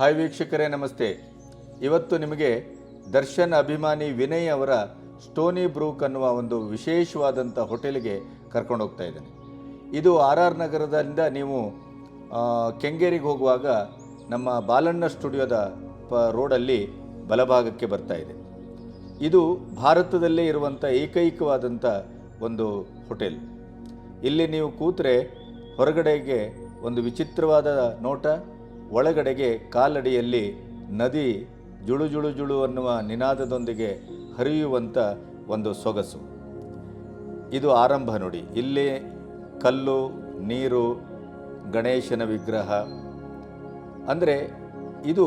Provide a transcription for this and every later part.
Hi ವೀಕ್ಷಕರೇ, ನಮಸ್ತೆ. ಇವತ್ತು ನಿಮಗೆ ದರ್ಶನ್ ಅಭಿಮಾನಿ ವಿನಯ್ ಅವರ ಸ್ಟೋನಿ ಬ್ರೂಕ್ ಅನ್ನುವ ಒಂದು ವಿಶೇಷವಾದಂಥ ಹೋಟೆಲ್ಗೆ ಕರ್ಕೊಂಡು ಹೋಗ್ತಾ ಇದ್ದೇನೆ. ಇದು ಆರ್ ಆರ್ ನಗರದಿಂದ ನೀವು ಕೆಂಗೇರಿಗೆ ಹೋಗುವಾಗ ನಮ್ಮ ಬಾಲಣ್ಣ ಸ್ಟುಡಿಯೋದ ಪ, ರೋಡಲ್ಲಿ ಬಲಭಾಗಕ್ಕೆ ಬರ್ತಾ ಇದೆ. ಇದು ಭಾರತದಲ್ಲೇ ಇರುವಂಥ ಏಕೈಕವಾದಂಥ ಒಂದು ಹೋಟೆಲ್. ಇಲ್ಲಿ ನೀವು ಕೂತ್ರೆ ಹೊರಗಡೆಗೆ ಒಂದು ವಿಚಿತ್ರವಾದ ನೋಟ ಒಳಗಡೆಗೆ ಕಾಲಡಿಯಲ್ಲಿ ನದಿ ಜುಳು ಜುಳು ಜುಳು ಅನ್ನುವ ನಿನಾದದೊಂದಿಗೆ ಹರಿಯುವಂಥ ಒಂದು ಸೊಗಸು. ಇದು ಆರಂಭ ನೋಡಿ. ಇಲ್ಲಿ ಕಲ್ಲು, ನೀರು, ಗಣೇಶನ ವಿಗ್ರಹ. ಅಂದರೆ ಇದು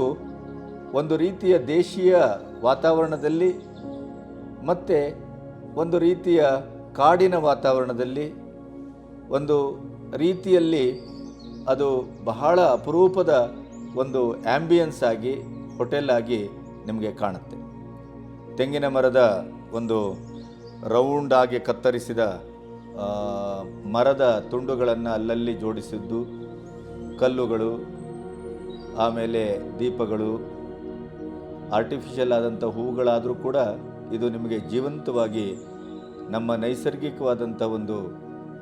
ಒಂದು ರೀತಿಯ ದೇಶೀಯ ವಾತಾವರಣದಲ್ಲಿ ಮತ್ತು ಒಂದು ರೀತಿಯ ಕಾಡಿನ ವಾತಾವರಣದಲ್ಲಿ ಒಂದು ರೀತಿಯಲ್ಲಿ ಅದು ಬಹಳ ಅಪರೂಪದ ಒಂದು ಆ್ಯಂಬಿಯನ್ಸ್ ಆಗಿ ಹೋಟೆಲ್ ಆಗಿ ನಿಮಗೆ ಕಾಣುತ್ತೆ. ತೆಂಗಿನ ಮರದ ಒಂದು ರೌಂಡ್ ಆಗಿ ಕತ್ತರಿಸಿದ ಮರದ ತುಂಡುಗಳನ್ನು ಅಲ್ಲಲ್ಲಿ ಜೋಡಿಸಿದ್ದು, ಕಲ್ಲುಗಳು, ಆಮೇಲೆ ದೀಪಗಳು ಆರ್ಟಿಫಿಷಿಯಲ್ ಆದಂಥ ಹೂವುಗಳಾದರೂ ಕೂಡ ಇದು ನಿಮಗೆ ಜೀವಂತವಾಗಿ ನಮ್ಮ ನೈಸರ್ಗಿಕವಾದಂಥ ಒಂದು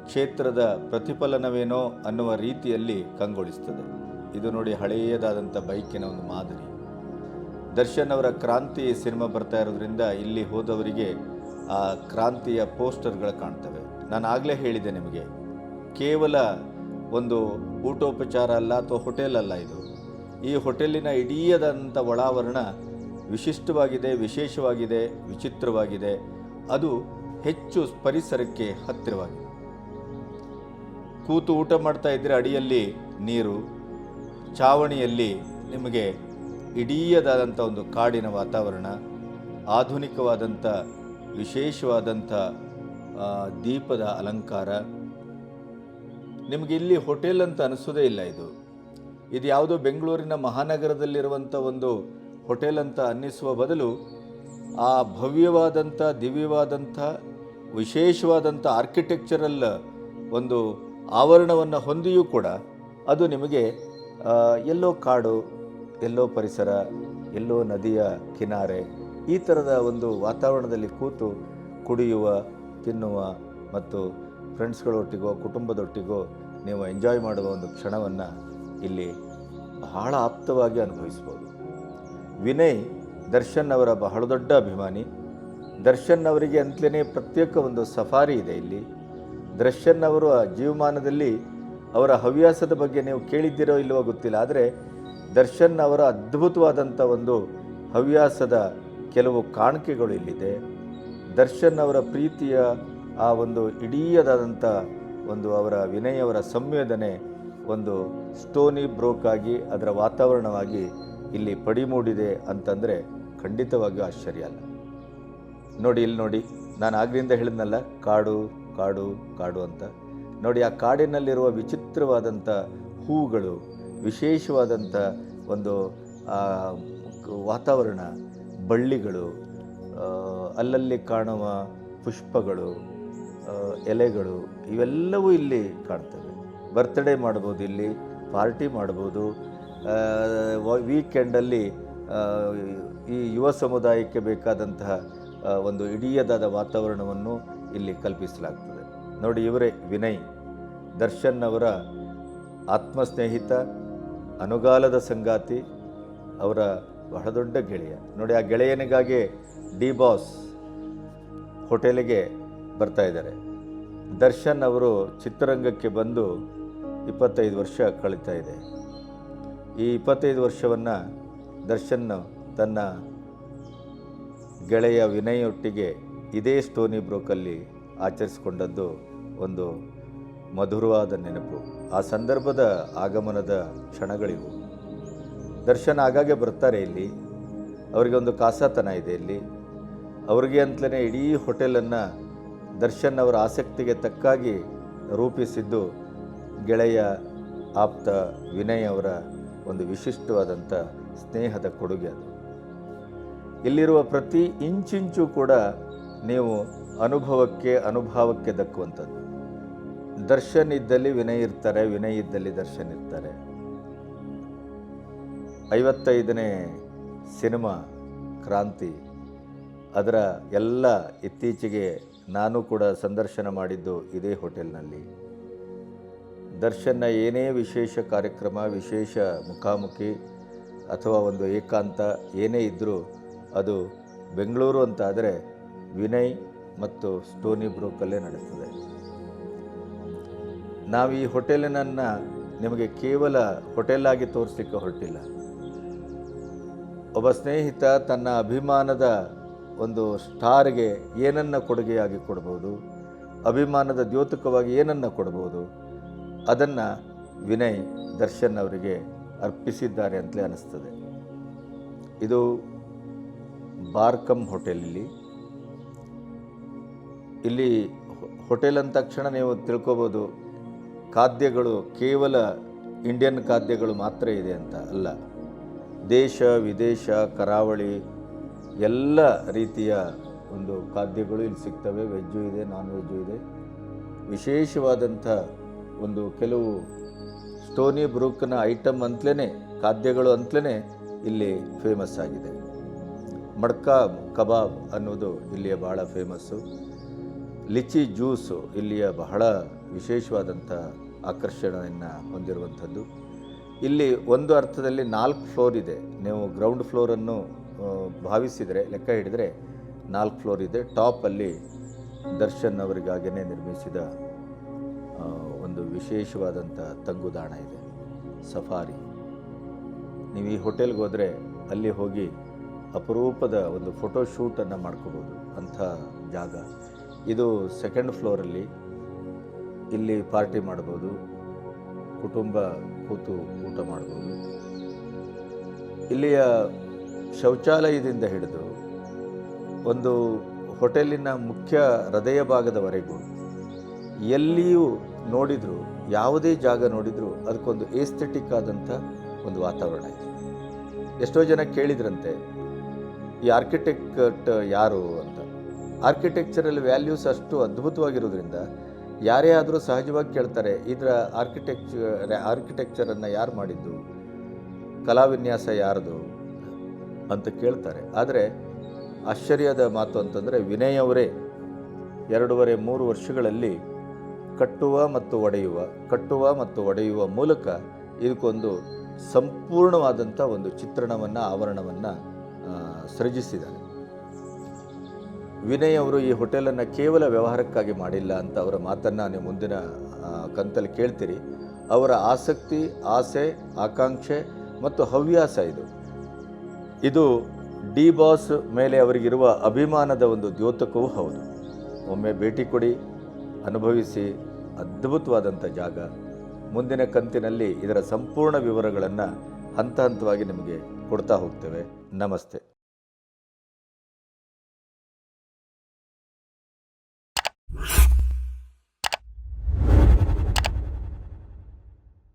ಕ್ಷೇತ್ರದ ಪ್ರತಿಫಲನವೇನೋ ಅನ್ನುವ ರೀತಿಯಲ್ಲಿ ಕಂಗೊಳಿಸ್ತದೆ. ಇದು ನೋಡಿ ಹಳೆಯದಾದಂಥ ಬೈಕಿನ ಒಂದು ಮಾದರಿ. ದರ್ಶನ್ ಅವರ ಕ್ರಾಂತಿ ಸಿನಿಮಾ ಬರ್ತಾ ಇರೋದ್ರಿಂದ ಇಲ್ಲಿ ಹೋದವರಿಗೆ ಆ ಕ್ರಾಂತಿಯ ಪೋಸ್ಟರ್ಗಳು ಕಾಣ್ತವೆ. ನಾನು ಆಗಲೇ ಹೇಳಿದೆ ನಿಮಗೆ, ಕೇವಲ ಒಂದು ಊಟೋಪಚಾರ ಅಲ್ಲ ಅಥವಾ ಹೋಟೆಲ್ ಅಲ್ಲ ಇದು. ಈ ಹೋಟೆಲಿನ ಇಡೀಯದಂಥ ಒಳಾವರಣ ವಿಶಿಷ್ಟವಾಗಿದೆ, ವಿಶೇಷವಾಗಿದೆ, ವಿಚಿತ್ರವಾಗಿದೆ. ಅದು ಹೆಚ್ಚು ಪರಿಸರಕ್ಕೆ ಹತ್ತಿರವಾಗಿದೆ. ಕೂತು ಊಟ ಮಾಡ್ತಾ ಇದ್ದರೆ ಅಡಿಯಲ್ಲಿ ನೀರು ಚಾವಣಿಯಲ್ಲಿ ನಿಮಗೆ ಇಡೀಯದಾದಂಥ ಒಂದು ಕಾಡಿನ ವಾತಾವರಣ, ಆಧುನಿಕವಾದಂಥ, ವಿಶೇಷವಾದಂಥ ದೀಪದ ಅಲಂಕಾರ. ನಿಮಗೆ ಇಲ್ಲಿ ಹೋಟೆಲ್ ಅಂತ ಅನಿಸೋದೇ ಇಲ್ಲ ಇದು. ಇದು ಯಾವುದೋ ಬೆಂಗಳೂರಿನ ಮಹಾನಗರದಲ್ಲಿರುವಂಥ ಒಂದು ಹೋಟೆಲ್ ಅಂತ ಅನ್ನಿಸುವ ಬದಲು ಆ ಭವ್ಯವಾದಂಥ, ದಿವ್ಯವಾದಂಥ, ವಿಶೇಷವಾದಂಥ ಆರ್ಕಿಟೆಕ್ಚರಲ್ ಒಂದು ಆವರಣವನ್ನು ಹೊಂದಿಯೂ ಕೂಡ ಅದು ನಿಮಗೆ ಎಲ್ಲೋ ಕಾಡು, ಎಲ್ಲೋ ಪರಿಸರ, ಎಲ್ಲೋ ನದಿಯ ಕಿನಾರೆ, ಈ ಥರದ ಒಂದು ವಾತಾವರಣದಲ್ಲಿ ಕೂತು ಕುಡಿಯುವ, ತಿನ್ನುವ ಮತ್ತು ಫ್ರೆಂಡ್ಸ್ಗಳೊಟ್ಟಿಗೋ, ಕುಟುಂಬದೊಟ್ಟಿಗೋ ನೀವು ಎಂಜಾಯ್ ಮಾಡುವ ಒಂದು ಕ್ಷಣವನ್ನು ಇಲ್ಲಿ ಬಹಳ ಆಪ್ತವಾಗಿ ಅನುಭವಿಸ್ಬೋದು. ವಿನಯ್ ದರ್ಶನ್ ಅವರ ಬಹಳ ದೊಡ್ಡ ಅಭಿಮಾನಿ. ದರ್ಶನ್ ಅವರಿಗೆ ಅಂತಲೇ ಪ್ರತ್ಯೇಕ ಒಂದು ಸಫಾರಿ ಇದೆ ಇಲ್ಲಿ. ದರ್ಶನ್ ಅವರ ಜೀವಮಾನದಲ್ಲಿ ಅವರ ಹವ್ಯಾಸದ ಬಗ್ಗೆ ನೀವು ಕೇಳಿದ್ದೀರೋ ಇಲ್ಲವೋ ಗೊತ್ತಿಲ್ಲ. ಆದರೆ ದರ್ಶನ್ ಅವರ ಅದ್ಭುತವಾದಂಥ ಒಂದು ಹವ್ಯಾಸದ ಕೆಲವು ಕಾಣಿಕೆಗಳು ಇಲ್ಲಿದೆ. ದರ್ಶನ್ ಅವರ ಪ್ರೀತಿಯ ಆ ಒಂದು ಇಡೀಯದಾದಂಥ ಒಂದು ಅವರ ವಿನಯವರ ಸಂವೇದನೆ ಒಂದು ಸ್ಟೋನಿ ಬ್ರೋಕ್ ಆಗಿ ಅದರ ವಾತಾವರಣವಾಗಿ ಇಲ್ಲಿ ಪಡಿಮೂಡಿದೆ ಅಂತಂದರೆ ಖಂಡಿತವಾಗಿಯೂ ಆಶ್ಚರ್ಯ ಅಲ್ಲ. ನೋಡಿ, ಇಲ್ಲಿ ನೋಡಿ, ನಾನು ಆಗ್ಲಿಂದ ಹೇಳಿದ್ನಲ್ಲ, ಕಾಡು ಕಾಡು ಕಾಡು ಅಂತ. ನೋಡಿ, ಆ ಕಾಡಿನಲ್ಲಿರುವ ವಿಚಿತ್ರವಾದಂಥ ಹೂಗಳು, ವಿಶೇಷವಾದಂಥ ಒಂದು ವಾತಾವರಣ, ಬಳ್ಳಿಗಳು ಅಲ್ಲಲ್ಲಿ ಕಾಣುವ ಪುಷ್ಪಗಳು ಎಲೆಗಳು, ಇವೆಲ್ಲವೂ ಇಲ್ಲಿ ಕಾಣ್ತವೆ. ಬರ್ತ್ಡೇ ಮಾಡ್ಬೋದು ಇಲ್ಲಿ, ಪಾರ್ಟಿ ಮಾಡ್ಬೋದು. ವೀಕೆಂಡಲ್ಲಿ ಈ ಯುವ ಸಮುದಾಯಕ್ಕೆ ಬೇಕಾದಂತಹ ಒಂದು ಇಡಿಯದಾದ ವಾತಾವರಣವನ್ನು ಇಲ್ಲಿ ಕಲ್ಪಿಸಲಾಗ್ತದೆ. ನೋಡಿ, ಇವರೇ ವಿನಯ್. ದರ್ಶನ್ ಅವರ ಆತ್ಮಸ್ನೇಹಿತ, ಅನುಗಾಲದ ಸಂಗಾತಿ, ಅವರ ಬಹಳ ದೊಡ್ಡ ಗೆಳೆಯ. ನೋಡಿ, ಆ ಗೆಳೆಯನಿಗಾಗಿ ಡಿ ಬಾಸ್ ಹೋಟೆಲಿಗೆ ಬರ್ತಾ ಇದ್ದಾರೆ. ದರ್ಶನ್ ಅವರು ಚಿತ್ರರಂಗಕ್ಕೆ ಬಂದು ಇಪ್ಪತ್ತೈದು ವರ್ಷ ಕಳೀತಾ ಇದೆ. ಈ ಇಪ್ಪತ್ತೈದು ವರ್ಷವನ್ನು ದರ್ಶನ್ ತನ್ನ ಗೆಳೆಯ ವಿನಯೊಟ್ಟಿಗೆ ಇದೇ ಸ್ಟೋನಿ ಬ್ರೋಕಲ್ಲಿ ಆಚರಿಸಿಕೊಂಡದ್ದು ಒಂದು ಮಧುರವಾದ ನೆನಪು. ಆ ಸಂದರ್ಭದ ಆಗಮನದ ಕ್ಷಣಗಳಿವು. ದರ್ಶನ್ ಆಗಾಗ್ಗೆ ಬರ್ತಾರೆ ಇಲ್ಲಿ. ಅವರಿಗೆ ಒಂದು ಕಾಸಾತನ ಇದೆ ಇಲ್ಲಿ. ಅವ್ರಿಗೆ ಅಂತಲೇ ಇಡೀ ಹೋಟೆಲನ್ನು ದರ್ಶನ್ ಅವರ ಆಸಕ್ತಿಗೆ ತಕ್ಕಾಗಿ ರೂಪಿಸಿದ್ದು ಗೆಳೆಯ, ಆಪ್ತ ವಿನಯ್ ಅವರ ಒಂದು ವಿಶಿಷ್ಟವಾದಂಥ ಸ್ನೇಹದ ಕೊಡುಗೆ ಅದು. ಇಲ್ಲಿರುವ ಪ್ರತಿ ಇಂಚಿಂಚು ಕೂಡ ನೀವು ಅನುಭವಕ್ಕೆ ಅನುಭವಕ್ಕೆ ದಕ್ಕುವಂಥದ್ದು. ದರ್ಶನ್ ಇದ್ದಲ್ಲಿ ವಿನಯ್ ಇರ್ತಾರೆ, ವಿನಯ್ ಇದ್ದಲ್ಲಿ ದರ್ಶನ್ ಇರ್ತಾರೆ. ಐವತ್ತೈದನೇ ಸಿನಿಮಾ ಕ್ರಾಂತಿ, ಅದರ ಎಲ್ಲ ಇತ್ತೀಚೆಗೆ ನಾನು ಕೂಡ ಸಂದರ್ಶನ ಮಾಡಿದ್ದು ಇದೇ ಹೋಟೆಲ್ನಲ್ಲಿ. ದರ್ಶನ್ನ ಏನೇ ವಿಶೇಷ ಕಾರ್ಯಕ್ರಮ, ವಿಶೇಷ ಮುಖಾಮುಖಿ ಅಥವಾ ಒಂದು ಏಕಾಂತ ಏನೇ ಇದ್ದರೂ ಅದು ಬೆಂಗಳೂರು ಅಂತ ಆದರೆ ವಿನಯ್ ಮತ್ತು ಸ್ಟೋನಿ ಬ್ರೋಕಲ್ಲೇ ನಡೆಯುತ್ತದೆ ನಾವು ಈ ಹೋಟೆಲಿನನ್ನು ನಿಮಗೆ ಕೇವಲ ಹೋಟೆಲ್ಲಾಗಿ ತೋರಿಸ್ಲಿಕ್ಕೆ ಹೊರಟಿಲ್ಲ. ಒಬ್ಬ ಸ್ನೇಹಿತ ತನ್ನ ಅಭಿಮಾನದ ಒಂದು ಸ್ಟಾರ್ಗೆ ಏನನ್ನ ಕೊಡುಗೆಯಾಗಿ ಕೊಡ್ಬೋದು, ಅಭಿಮಾನದ ದ್ಯೋತಕವಾಗಿ ಏನನ್ನ ಕೊಡ್ಬೋದು, ಅದನ್ನು ವಿನಯ್ ದರ್ಶನ್ ಅವರಿಗೆ ಅರ್ಪಿಸಿದ್ದಾರೆ ಅಂತಲೇ ಅನ್ನಿಸ್ತದೆ ಇದು ಬಾರ್ಕಮ್ ಹೋಟೆಲಲ್ಲಿ ಇಲ್ಲಿ ಹೋಟೆಲ್ ಅಂದ ತಕ್ಷಣ ನೀವು ತಿಳ್ಕೊಬೋದು, ಖಾದ್ಯಗಳು ಕೇವಲ ಇಂಡಿಯನ್ ಖಾದ್ಯಗಳು ಮಾತ್ರ ಇದೆ ಅಂತ ಅಲ್ಲ. ದೇಶ, ವಿದೇಶ, ಕರಾವಳಿ, ಎಲ್ಲ ರೀತಿಯ ಒಂದು ಖಾದ್ಯಗಳು ಇಲ್ಲಿ ಸಿಗ್ತವೆ. ವೆಜ್ಜು ಇದೆ ನಾನ್ ವೆಜ್ಜು ಇದೆ. ವಿಶೇಷವಾದಂಥ ಒಂದು ಕೆಲವು ಸ್ಟೋನಿ ಬ್ರೂಕ್ನ ಐಟಮ್ ಅಂತಲೇ ಖಾದ್ಯಗಳು ಅಂತಲೇ ಇಲ್ಲಿ ಫೇಮಸ್ ಆಗಿದೆ. ಮಡ್ಕಾ, ಕಬಾಬ್ ಅನ್ನೋದು ಇಲ್ಲಿಯ ಭಾಳ ಫೇಮಸ್ಸು ಲಿಚಿ ಜ್ಯೂಸು ಇಲ್ಲಿಯ ಬಹಳ ವಿಶೇಷವಾದಂಥ ಆಕರ್ಷಣೆಯನ್ನು ಹೊಂದಿರುವಂಥದ್ದು. ಇಲ್ಲಿ ಒಂದು ಅರ್ಥದಲ್ಲಿ ನಾಲ್ಕು ಫ್ಲೋರ್ ಇದೆ. ನೀವು ಗ್ರೌಂಡ್ ಫ್ಲೋರನ್ನು ಭಾವಿಸಿದರೆ, ಲೆಕ್ಕ ಹಿಡಿದರೆ ನಾಲ್ಕು ಫ್ಲೋರ್ ಇದೆ. ಟಾಪಲ್ಲಿ ದರ್ಶನ್ ಅವರಿಗಾಗಿಯೇ ನಿರ್ಮಿಸಿದ ಒಂದು ವಿಶೇಷವಾದಂಥ ತಂಗುದಾಣ ಇದೆ. ಸಫಾರಿ. ನೀವು ಈ ಹೋಟೆಲ್ಗೆ ಹೋದರೆ ಅಲ್ಲಿ ಹೋಗಿ ಅಪರೂಪದ ಒಂದು ಫೋಟೋ ಶೂಟನ್ನು ಮಾಡ್ಕೋಬೋದು ಅಂಥ ಜಾಗ. ಇದು ಸೆಕೆಂಡ್ ಫ್ಲೋರಲ್ಲಿ ಇಲ್ಲಿ ಪಾರ್ಟಿ ಮಾಡ್ಬೋದು, ಕುಟುಂಬ ಕೂತು ಊಟ ಮಾಡ್ಬೋದು. ಇಲ್ಲಿಯ ಶೌಚಾಲಯದಿಂದ ಹಿಡಿದು ಒಂದು ಹೋಟೆಲಿನ ಮುಖ್ಯ ಹೃದಯ ಭಾಗದವರೆಗೂ ಎಲ್ಲಿಯೂ ನೋಡಿದರೂ, ಯಾವುದೇ ಜಾಗ ನೋಡಿದರೂ ಅದಕ್ಕೊಂದು ಏಸ್ಥೆಟಿಕ್ ಆದಂಥ ಒಂದು ವಾತಾವರಣ ಇದೆ. ಎಷ್ಟೋ ಜನ ಕೇಳಿದ್ರಂತೆ, ಈ ಆರ್ಕಿಟೆಕ್ಟ್ ಯಾರು ಅಂತ. ಆರ್ಕಿಟೆಕ್ಚರಲ್ ವ್ಯಾಲ್ಯೂಸ್ ಅಷ್ಟು ಅದ್ಭುತವಾಗಿರೋದ್ರಿಂದ ಯಾರೇ ಆದರೂ ಸಹಜವಾಗಿ ಕೇಳ್ತಾರೆ, ಇದರ ಆರ್ಕಿಟೆಕ್ಚರ್ ಆರ್ಕಿಟೆಕ್ಚರನ್ನು ಯಾರು ಮಾಡಿದ್ದು? ಕಲಾವಿನ್ಯಾಸ ಯಾರದು? ಅಂತ ಕೇಳ್ತಾರೆ. ಆದರೆ ಆಶ್ಚರ್ಯದ ಮಾತು ಅಂತಂದರೆ ವಿನಯ್ ಅವರೇ ಎರಡೂವರೆ ಮೂರು ವರ್ಷಗಳಲ್ಲಿ ಕಟ್ಟುವ ಮತ್ತು ಒಡೆಯುವ, ಕಟ್ಟುವ ಮತ್ತು ಒಡೆಯುವ ಮೂಲಕ ಇದಕ್ಕೊಂದು ಸಂಪೂರ್ಣವಾದಂಥ ಒಂದು ಚಿತ್ರಣವನ್ನು, ಆವರಣವನ್ನು ಸೃಜಿಸಿದ್ದಾರೆ. ವಿನಯ್ ಅವರು ಈ ಹೋಟೆಲನ್ನು ಕೇವಲ ವ್ಯವಹಾರಕ್ಕಾಗಿ ಮಾಡಿಲ್ಲ ಅಂತ ಅವರ ಮಾತನ್ನು ನೀವು ಮುಂದಿನ ಕಂತಲ್ಲಿ ಕೇಳ್ತೀರಿ. ಅವರ ಆಸಕ್ತಿ, ಆಸೆ, ಆಕಾಂಕ್ಷೆ ಮತ್ತು ಹವ್ಯಾಸ ಇದು. ಇದು ಡಿ ಬಾಸ್ ಮೇಲೆ ಅವರಿಗಿರುವ ಅಭಿಮಾನದ ಒಂದು ದ್ಯೋತಕವೂ ಹೌದು. ಒಮ್ಮೆ ಭೇಟಿ ಕೊಡಿ, ಅನುಭವಿಸಿ ಅದ್ಭುತವಾದಂಥ ಜಾಗ. ಮುಂದಿನ ಕಂತಿನಲ್ಲಿ ಇದರ ಸಂಪೂರ್ಣ ವಿವರಗಳನ್ನು ಹಂತ ಹಂತವಾಗಿ ನಿಮಗೆ ಕೊಡ್ತಾ ಹೋಗ್ತೇವೆ. ನಮಸ್ತೆ.